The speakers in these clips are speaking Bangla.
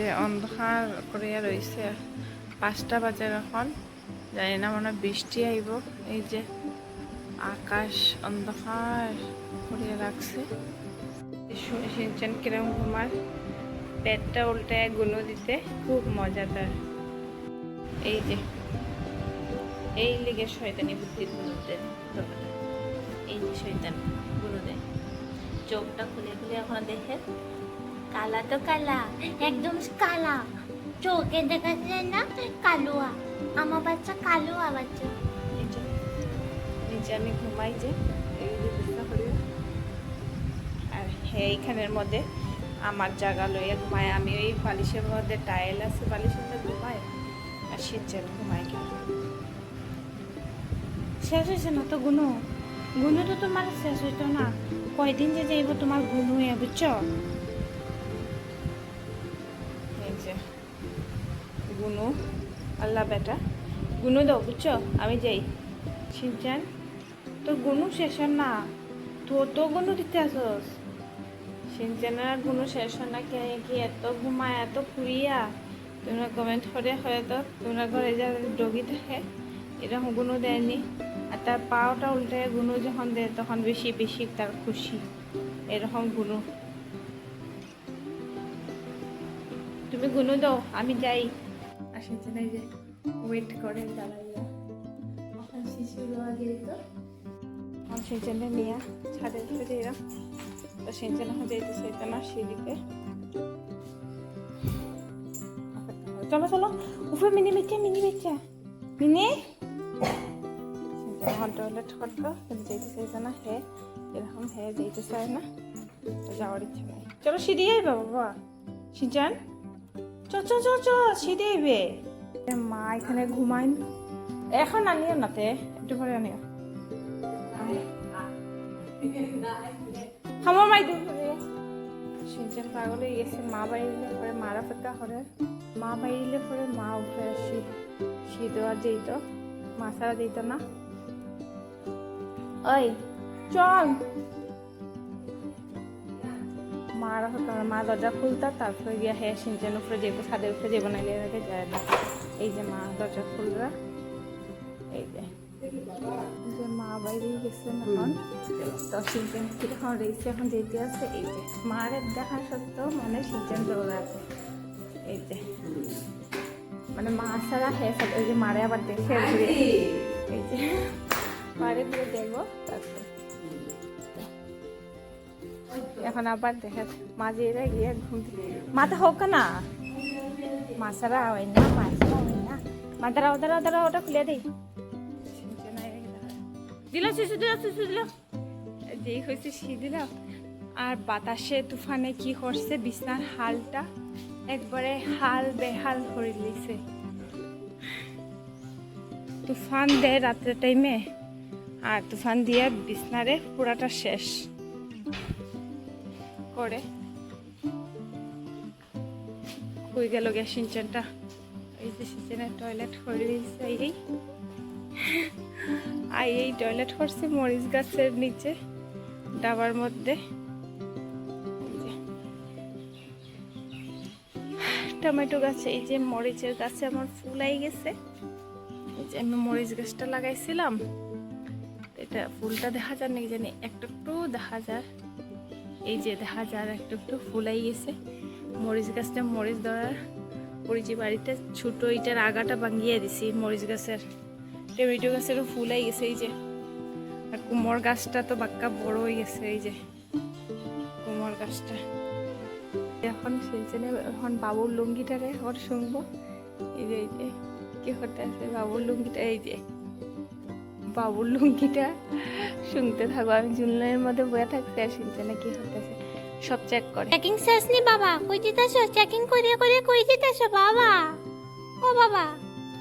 যে অন্ধকার করিয়া রয়েছে পাঁচটা বাজে এখন জানি না, মনে বৃষ্টি আইব। এই যে আকাশ অন্ধকার করিয়া রাখছে। সিনচেন কিরম ঘুমার পেটটা উল্টায়গুলো দিতে খুব মজাদার। এই যে, এই লিগে শয়তানি বুদ্ধি গুলো দেয় এই যে শয়তান, গুলো দেয় চোখটা খুলে খুলে এখন দেখে কালা তো কালা, একদম কালা। চোখে দেখা যায় না কালুয়া। আমার বাচ্চা কালুয়া বাচ্চা। নিচে আমি ঘুমাই যে আর হ্যাঁ এইখানের মধ্যে আমার জায়গা লইয়া ঘুমায়। আমি ওই বালিশের মধ্যে টাইল আছে, বালিশের মধ্যে ঘুমাই। আর সিনচেন ঘুমাই কিন্তু শেষ হয়েছে না তো গুনু? গুনু তো তোমার শেষ হইতো না। কয়দিন যে যাইব তোমার গুনু হয়ে বুঝছ? গুনু, আল্লাহ বেটা। গুনু দাও, বুঝছ? আমি যাই। সিনচান তোর গুনু শেষ হন না? তো তো গুনু দিতে আসস। সিনচানের গুনু শেষ হন না কে কি এত ঘুমায়, এত ফুরিয়া? তোমরা কমেন্ট করে হয়তো তোমরা ঘরে যা ডগি থাকে, এরকম গুনু দেয়নি। আর তার পাওটা উল্টে গুনু যখন দেয়, তখন বেশি বেশি তার খুশি। এরকম গুনু। তুমি গুনু দাও, আমি যাই। আসেছে না যে ওয়েট করে দাঁড়াইয়া। এখন শিশু দেওয়া যেত এখন সিনচেনে নিয়ে ছাদে ফিরে এরা তো সিনচেন এখন যেতে চাইতো না সিঁড়িতে। চলো চলো। উপরে মিনি বেচা মিনি বেচা মিনি? এখন টয়লেট করতো, কিন্তু যেতে চাইতো না হে। এরকম হে যেতে চায় না। যাওয়ার ইচ্ছা নেই। চলো সিঁড়ি আইবা, বাবা। সিনচান? চ চ চ চ এ মা এখানে ঘুমাইন এখন আনিও নাতে একটু পরে আনিও। খামো মাই দূর করে সিনচান পাগল হয়ে গেছে মা বাইরে পরে মারা পেটা করে মা বাইরে পরে মা উঠে আসি শি দেওয়া যেত মা ছাড়া যেত না। ওই চল। মারা হতো মা দরজা খুলতা, তারপরে গিয়া হ্যাঁ সিনচান উপরে যাব ছাদের উপরে যাব না যায় না। এই যে মা দরজা খুলরা এই যে। যে মা বাইরে গেছে এখন। তো সিনচান কীরকম রয়েছে, এখন যেতে আছে, এই যে। মারে দেখা সত্ত্বেও মনে সিনচান দৌড়াতে এই যে। মানে মা ছাড়া হ্যাঁ ওই যে মারে আবার দেখে এই যে। মারে দেখব, তারপরে। এখন আবার দেখে মাঝে এরা গিয়ে ঘুম মাথা হোক না। মা ছাড়া হয় না, মা ছাড়া হয় না। ওটা খুলে দিই। দিল শিশু দিল শিশু, দিল। যেই হয়েছে সি দিল। আর বাতাসে তুফানে কি করছে বিছনার হালটা? একবারে হাল বেহাল করে দিয়েছে তুফান দেয় রাত্রের টাইমে আর তুফান দিয়ে বিছনারে পুরাটা শেষ। করে হয়ে গেল গ্যাস সিনচানটা এই যে সিনচানের টয়লেট দিয়েছে এই আর এই টয়লেট করছে মরিচ গাছের নিচে, ডাবার মধ্যে। টমেটো গাছে, এই যে মরিচের গাছে আমার ফুল আই গেছে। এই যে আমি মরিচ গাছটা লাগাইছিলাম। এটা ফুলটা দেখা যায় নাকি জানি, একটু একটু দেখা যায়। এই যে দেখা যার একটু একটু ফুলাই গেছে। মরিচ গাছটা মরিচ ধরার পরিচি বাড়িতে ছোট ইটার আগাটা ভাঙিয়ে দিছি, মরিচ গাছের, টমেটো গাছেরও ফুলাই গেছে এই যে। আর কুমড় গাছটা তো বাক্কা বড় হয়ে গেছে এই যে কুমড় গাছটা। এখন সেজনে এখন বাবুর লুঙ্গিটারে এখন শুনব। এই যে এই যে, কি হতে আছে বাবুর লুঙ্গিটা, এই যে। বাবুর লুঙ্গিটা শুনতে থাকব আমি জুনলাইয়ের মধ্যে বয়ে থাকতে আর শুনছে না কি হতেছে সব চেক করে। চেকিং শেষ নি বাবা? কই যেতেছো? চেকিং করে করে কই যেতেছো বাবা? ও বাবা।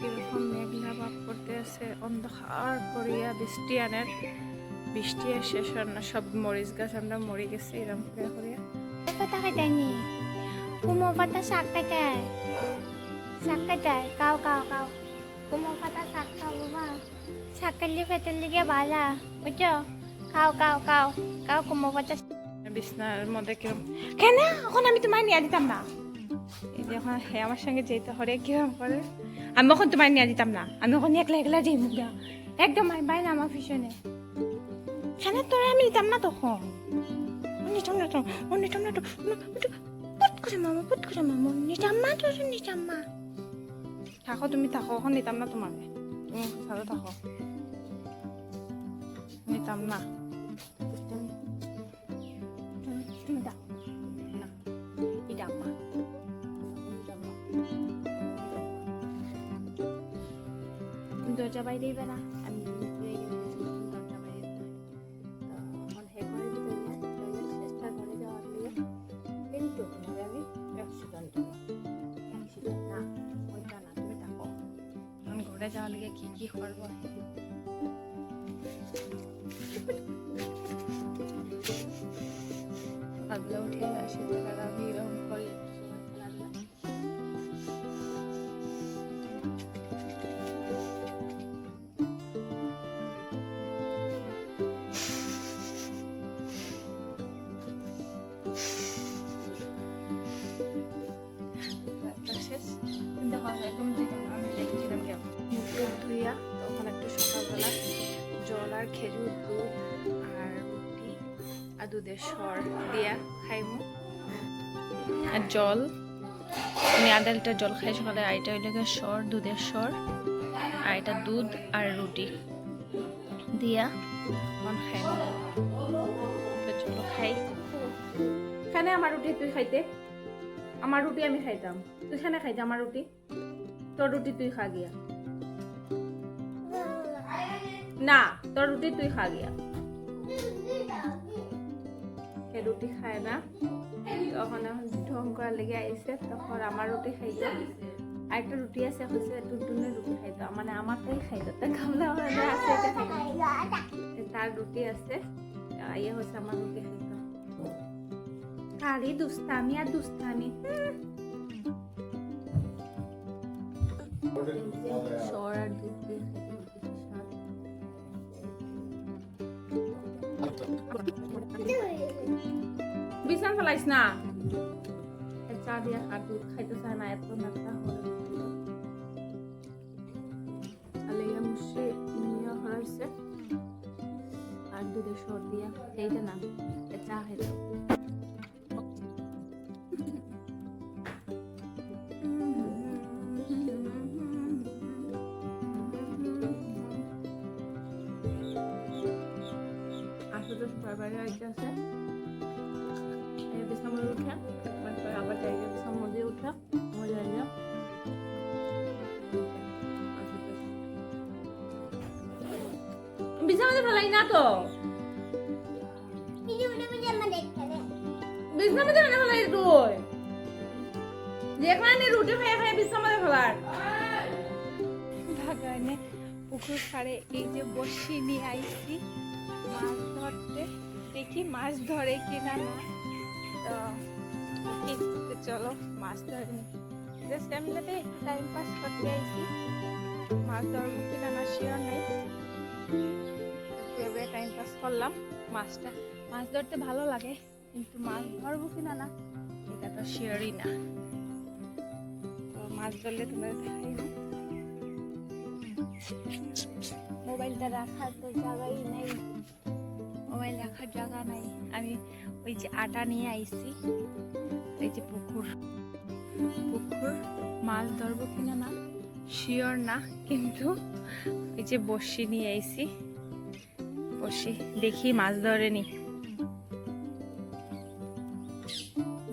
কীরকম মেঘলা ভাব করতে আছে অন্ধকার করিয়া বৃষ্টি আনের বৃষ্টি আর শেষ না সব মরিচ গাছ আমরা মরে গেছি এরকম করে করিয়া। কথা খাইতানি কুমো পাতা শাক খাইতায় শাক খাইতায় কাও কাও কাও। কুমো পাতা শাক খাও বাবা। শাক খাইলে পেটের লিগে ভালা বুঝছ? খাও খাও খাও খাও কুমো পাতা বিছনার মধ্যে কীরকম কেন? এখন আমি তোমায় নিয়ে দিতাম না। এই যে যখন হে আমার সঙ্গে যেতে হরে কিরম করে? আমি এখন তোমার নিয়ে দিতাম না। আমি ওখানে একলা একলা যাই মুখ একদম আমি বাইরে আমার পিছনে কেন তোরা আমি নিতাম না তখন? নিতাম না তো ও নিতাম না তো করে মামা করে মামা। নিতাম না তো নিতাম না থাকো তুমি থাকো এখন নিতাম না তোমার তুমি ভালো থাকো। নিতাম না। তুমি দাও না না। দরজা বাইরে বেড়া যাওয়ার লিগে কি কি করব? সকালবেলা উঠে আসি টাকাটা আমি দুধের সর দিয়া খাইমু। আর জল আমি আধা লিটার জল খাই সকালে আর এটা হইলে সর দুধের সর আর এটা দুধ আর রুটি দিয়া মন খাইমু। তো চলো খাই। খানে আমার রুটি তুই খাইতে। আমার রুটি আমি খাইতাম। তুই খানে খাইতে আমার রুটি। তোর রুটি তুই খা গিয়া। না তোর রুটি তুই খা গিয়া। সে রুটি খায় না। তখন এখন ঢং করার লেগে আইসে তখন আমার রুটি খাইতো আর একটা রুটি আছে হচ্ছে টুনটুনের রুটি খাইতো। মানে আমারটাই খাইতো তা খামলা মানে আছে এটা। তার রুটি আছে ইয়ে হচ্ছে আমার রুটি খাইতো। খালি দুস্তামি আর দুস্তামি সর আর দুধ দিয়ে বিছান ফেলাইস না? চা দিয়া খা দুধ খাইতে চায় না এত হলে আলিয়া মুসি নিয়ে হরাইছে আর দুধের সর দিয়া এইটা না চা খাইতে বিছানাতে ফেলাই না তো? বিছানাতে ফেলে ফেলাই তুই? যেখানে রুটি খাই খাই বিছানাতে ফেলার। বাগানে পুকুর পাড়ে এই যে বসি নিয়ে আইছি মাছ ধরতে। দেখি মাছ ধরে কিনা না। তো দেখি, চলো মাছ ধরে। জাস্ট এমনিতে টাইম পাস করতে আইছি। মাছ ধরবো কিনা না শিওর নেই। ভেবে টাইম পাস করলাম মাছটা। মাছ ধরতে ভালো লাগে, কিন্তু মাছ ধরবো কিনা না, এটা তো শিওরই না। তো মাছ ধরলে তোমরা দেখাই না মোবাইলটা রাখার তো জায়গাই নেই। মোবাইল রাখার জায়গা নাই। আমি ওই যে আটা নিয়ে আইছি, এই যে পুকুর। পুকুর মাছ ধরবো কিনা না শিওর না, কিন্তু এই যে বসি নিয়ে আইছি। বসি, দেখি মাছ ধরেনি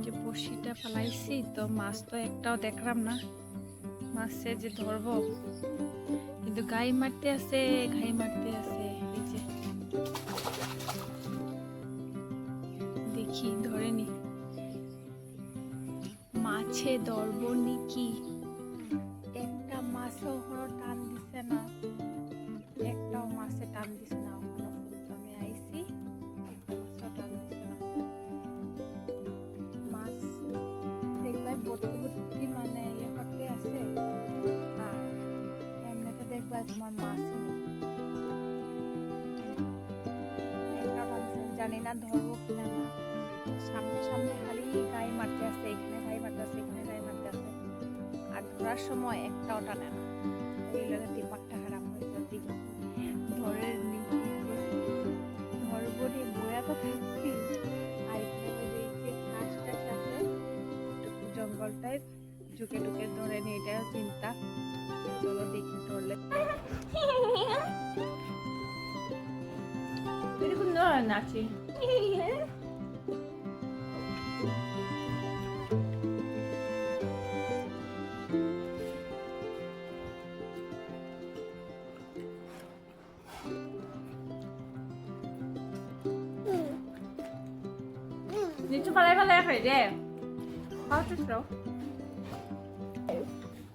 যে বসিটা ফেলাইছি, তো মাছ তো একটাও দেখলাম না। মাছে যে ধরবো, কিন্তু গাই মারতে আছে, ঘাই মারতে আছে দেখি ধরেনি মাছে ধরবো নাকি একটা মাছও হলো টান দিছে না। দেখবে তোমার মা ছিল জানি না, ধরবো কিনা না। সামনে সামনে খালি গায়ে মারতে আসছে এখানে গায়ে মারতে আসছে এখানে গায়ে মারতে আর ধরার সময় একটাও টানে না। অসাধারণ নাচে। লিচু পালাই পালাই খাই দে। খাওয়াছিস তো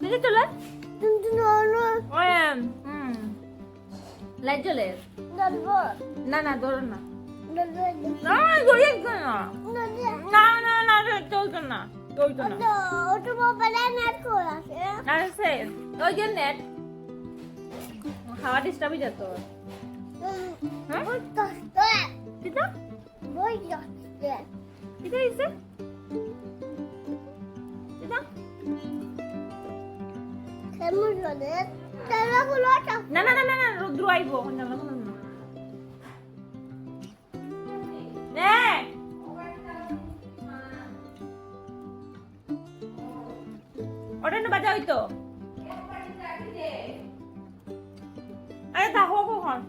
লিচু চলে। লাইট চলে না না ধরো না। না না। না চলতো না চলতো না। ওটা মোবাইলে নেট খাওয়া ডিস্টার্ব হয়ে যেত। হ্যাঁ? কিটা? না না না না রুদ্র আইবো। না 네. 어른은 맞아 있어. 아니 다 하고 হন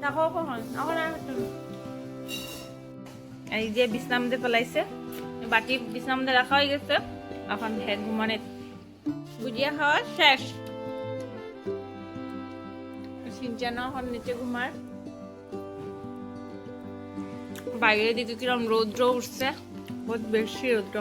তা হব হন এখন আর এই যে বিশ্রাম দিয়ে পেলাইছে বাটি বিশ্রাম দিয়ে রাখা হয়ে গেছে এখন ঘুমানে গুজিয়া খাওয়া শেষ সিনচানো এখন নিচে ঘুমার বাইরের দিকে কিরম রৌদ্র উঠছে বহুত বেশি রৌদ্র।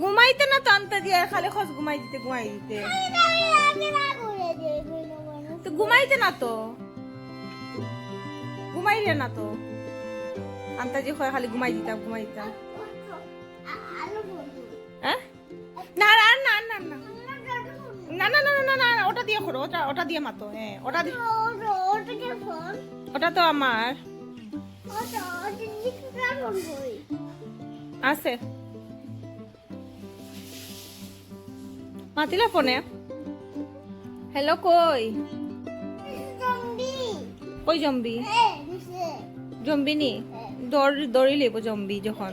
ঘুমাইতে না টানতে দিয়ে খালি খস ঘুমাই দিতে ঘুমাই দিতে। তো ঘুমাইতে না তো? ঘুমাইলে না তো। আন্তাজি হয় খালি ঘুমাই দিতাম ঘুমাই দিতাম। হ্যাঁ? না না না না না। না না না না দিয়ে হ্যাঁ দিয়ে। ওটা তো আমার। আছে। মাতিলা ফোনে? হ্যালো, কই? কই জম্বি। জম্বি নি দৌড় দৌড়ি লিব জম্বি যখন।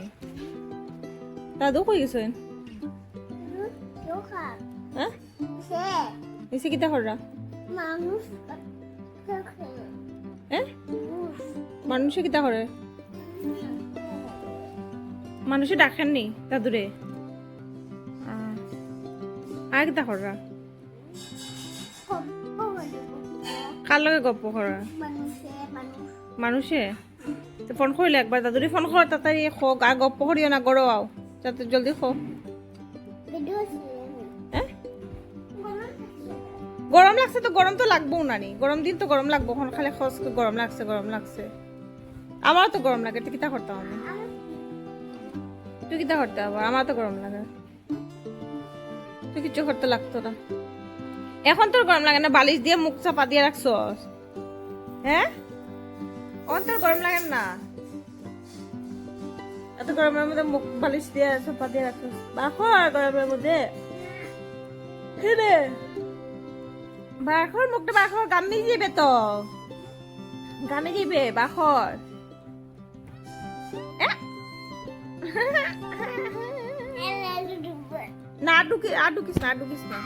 দাদু কই গেছেন হ্যাঁ? এসে কিতা কররা? মানুষ হ্যাঁ? মানুষে কিতা করে? মানুষে ডাকেননি দাদুরে? আহ, আর কিতা কররা? কার লগে গপ্প করা মানুষে তো ফোন করলে একবার দাদুরে ফোন কর তাড়াতাড়ি খোক আর গপ্প করিও না গড়ো আও। যাতে জলদি খো। গরম লাগছে তো গরম তো লাগবো না নি। গরম দিন তো গরম লাগবো এখন খালি খস গরম লাগছে গরম লাগছে। আমারও তো গরম লাগে তুই কিতা করতাম আমি তুই কিতা করতে আবার আমার তো গরম লাগে। তুই কিছু করতে লাগতো না? এখন তোর গরম লাগে না বালিশ দিয়ে মুখ চাপা দিয়ে রাখছস হ্যাঁ এখন তোর গরম লাগে না এত গরমের মধ্যে মুখ বালিশ দিয়ে চাপা দিয়ে রাখছস বাখর গরমের মধ্যে বাখর মুখটা বাখর গামি দিবে তো গামি দিবে বাখর না ঢুকি আর ঢুকিস না আর ঢুকিস না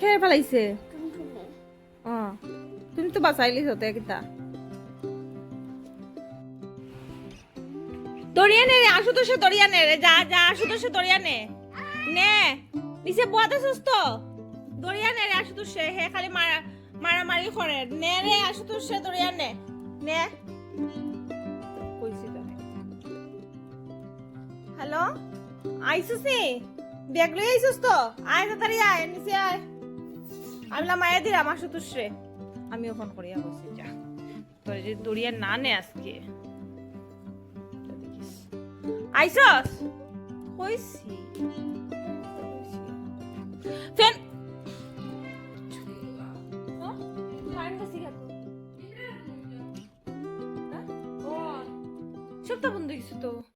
খেয়ে ফেলাইছে? ও তুমি তো বাঁচাইলিস নে? রে আশুতোষে দড়িয়া নে রে যা যা আশুতোষে দড়িয়া নে? নে নিচে বয়াতে সুস্থ দড়িয়া নে রে আশুতোষে? হে খালি মারা মারামারি করে নে রে আশুতোষে দড়িয়া নে? হ্যালো? আইসিস? নি ব্যাগ লই আইসিস তো। আয় তারি আয়, নিচে আয়। আমি বললাম মায়া দিলাম আসো তুষরে আমিও ফোন করিয়া বসি, যা। তোর যদি দড়িয়া না নে আজকে। আইসস? কইছি ফেন। হ্যাঁ? সব তো। হ্যাঁ? বন্ধ হয়েছে তো।